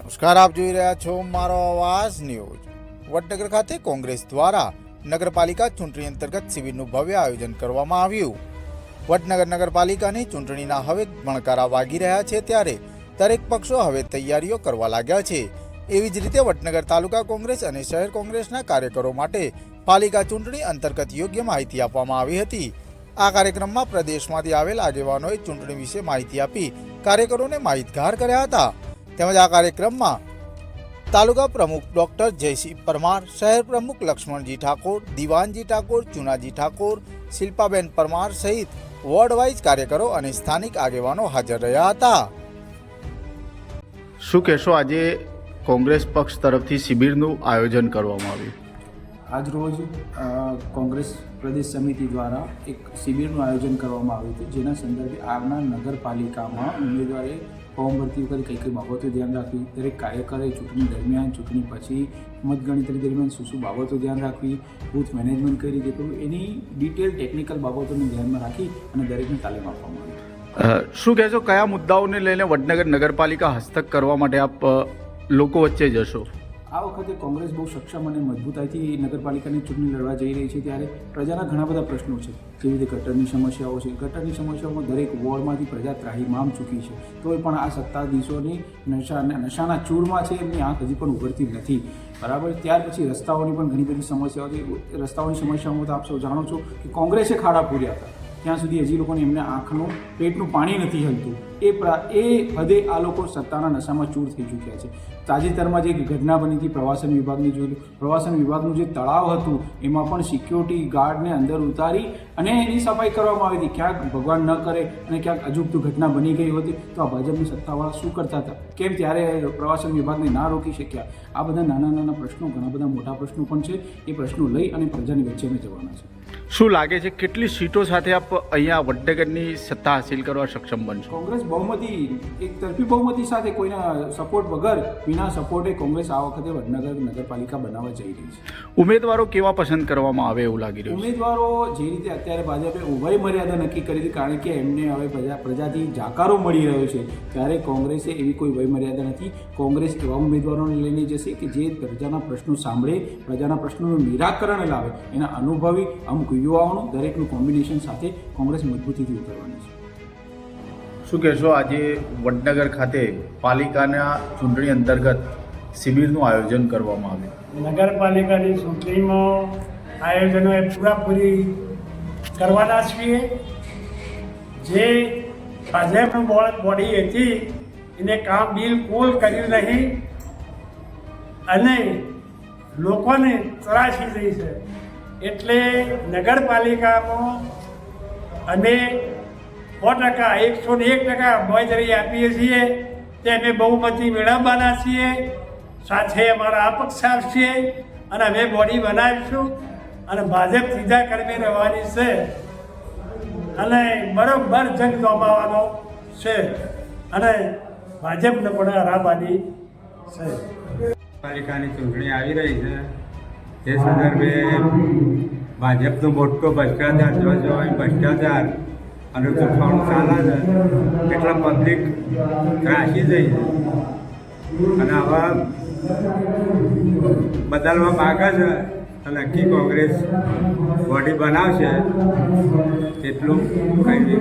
નમસ્કાર, આપ જોઈ રહ્યા છો મારો અવાજ ન્યૂઝ. વડનગર ખાતે કોંગ્રેસ દ્વારા નગરપાલિકા ચૂંટણી અંતર્ગત શિબિરનું ભવ્ય આયોજન કરવામાં આવ્યું. વડનગર નગરપાલિકાની ચૂંટણીના હવે ભણકારા વાગી રહ્યા છે ત્યારે દરેક પક્ષો હવે તૈયારીઓ કરવા લાગ્યા છે. એવી જ રીતે વડનગર તાલુકા કોંગ્રેસ અને શહેર કોંગ્રેસના કાર્યકરો માટે પાલિકા ચૂંટણી અંતર્ગત યોગ્ય માહિતી આપવામાં આવી હતી. આ કાર્યક્રમમાં પ્રદેશમાંથી આવેલ આગેવાનોએ ચૂંટણી વિશે માહિતી આપી કાર્યકરોને માહિતગાર કર્યા હતા. તેમજ આ કાર્યક્રમમાં તાલુકા પ્રમુખ ડોક્ટર જયસિંહ પરમાર શહેર પ્રમુખ લક્ષ્મણજી ઠાકોર દિવાનજી ઠાકોર ચુનાજી ઠાકોર શિલ્પાબેન પરમાર સહિત વોર્ડ વાઇઝ કાર્યકરો અને સ્થાનિક આગેવાનો હાજર રહ્યા હતા. શું કહેશો? આજે કોંગ્રેસ પક્ષ તરફથી શિબિરનું આયોજન કરવામાં આવ્યું. આજરોજ કોંગ્રેસ પ્રદેશ સમિતિ દ્વારા એક શિબિરનું આયોજન કરવામાં આવ્યું હતું. જેના સંદર્ભે આવનાર નગરપાલિકામાં ઉમેદવારે ફોર્મ ભરતી વખતે કઈ કઈ બાબતો ધ્યાન રાખવી? દરેક કાર્યકરે ચૂંટણી દરમિયાન, ચૂંટણી પછી મતગણતરી દરમિયાન શું શું બાબતો ધ્યાન રાખવી? બૂથ મેનેજમેન્ટ કઈ રીતે કરવું? એની ડિટેલ ટેકનિકલ બાબતોને ધ્યાનમાં રાખી અને દરેકને તાલીમ આપવામાં આવી. શું કહેશો? કયા મુદ્દાઓને લઈને વડનગર નગરપાલિકા હસ્તક કરવા માટે આપ લોકો વચ્ચે જશો? આ વખતે કોંગ્રેસ બહુ સક્ષમ અને મજબૂતાઈથી નગરપાલિકાની ચૂંટણી લડવા જઈ રહી છે ત્યારે પ્રજાના ઘણા બધા પ્રશ્નો છે. જેવી રીતે ગટરની સમસ્યાઓ છે. ગટરની સમસ્યાઓમાં દરેક વોર્ડમાંથી પ્રજા ત્રાહીમામ ચૂકી છે. તોય પણ આ સત્તાધીશોની નશા નશાના ચૂરમાં છે એમની આંખ હજી પણ ઉભરતી નથી. બરાબર? ત્યાર પછી રસ્તાઓની પણ ઘણી બધી સમસ્યાઓ છે. રસ્તાઓની સમસ્યાઓમાં તો આપ સૌ જાણો છો કે કોંગ્રેસે ખાડા પૂર્યા હતા. ત્યાં સુધી હજી લોકોને એમને આંખનું પેટનું પાણી નથી હલતું. એ એ હદે આ લોકો સત્તાના નશામાં ચૂર થઈ ચૂક્યા છે. તાજેતરમાં જે ઘટના બની હતી પ્રવાસન વિભાગની જોઈ પ્રવાસન વિભાગનું જે તળાવ હતું, એમાં પણ સિક્યોરિટી ગાર્ડને અંદર ઉતારી અને એની સફાઈ કરવામાં આવી હતી. ક્યાંક ભગવાન ન કરે અને ક્યાંક અજુગતું ઘટના બની ગઈ હતી, તો આ ભાજપની સત્તાવાળા શું કરતા હતા? કેમ ત્યારે પ્રવાસન વિભાગને ના રોકી શક્યા? આ બધા નાના નાના પ્રશ્નો, ઘણા બધા મોટા પ્રશ્નો પણ છે. એ પ્રશ્નો લઈ અને પ્રજાની વચ્ચે અમે જવાના છે શું લાગે છે કેટલી સીટો સાથે આપ અહીંયા વડનગરની સત્તા હાસિલ કરવા સક્ષમ બનશો? કોંગ્રેસ બહુમતી એક તરફી બહુમતી સાથે કોઈના સપોર્ટ વગર વિના સપોર્ટે કોંગ્રેસ આ વખતે વડનગર નગરપાલિકા બનાવવા જઈ રહી છે. ઉમેદવારો કેવા પસંદ કરવામાં આવે એવું લાગી રહ્યું ઉમેદવારો જે રીતે અત્યારે ભાજપે ઉભય મર્યાદા નક્કી કરી હતી કારણ કે એમને હવે પ્રજા પ્રજાથી જાકારો મળી રહ્યો છે ત્યારે કોંગ્રેસે એવી કોઈ વય મર્યાદા નથી. કોંગ્રેસ એવા ઉમેદવારોને લઈને જશે કે જે પ્રજાના પ્રશ્નો સાંભળે પ્રજાના પ્રશ્નોનું નિરાકરણ લાવે એના અનુભવી અમુક યુવાઓનું દરેકનું કોમ્બિનેશન સાથે કોંગ્રેસ મજબૂતીથી ઉતરવાની છે. શું કહેશો? આજે વડનગર ખાતે પાલિકાના ચૂંટણી અંતર્ગત શિબિરનું આયોજન કરવામાં આવ્યું. નગરપાલિકાની ચૂંટણીમાં આયોજનો એ પૂરાપૂરી કરવાના છીએ. જે ભાજપનું બોર્ડ બોડી હતી એને કામ બિલકુલ કર્યું નહીં અને લોકોને ત્રાસી થઈ છે. એટલે નગરપાલિકામાં અમે સો ટકા, એકસો ને એક ટકા મોજરી આપીએ છીએ તે અમે બહુમતી મેળવવાના છીએ. સાથે અમારા અપક્ષ આવશે અને અમે બોડી બનાવીશું અને ભાજપ સીધા કર્મી રહેવાની છે. અને બરોબર જંગ દોમાવાનો છે અને ભાજપને પણ હરાવવાની છે. પાલિકાની ચૂંટણી આવી રહી છે. તે સંદર્ભે ભાજપનો મોટો ભ્રષ્ટાચાર જો જોઈ ભ્રષ્ટાચાર અને તોફાનો ચાલે છે એટલા પબ્લિક ત્રાસી જઈ અને આવા બદલવા માગે છે અને કોંગ્રેસ બોડી બનાવશે, એટલું કહી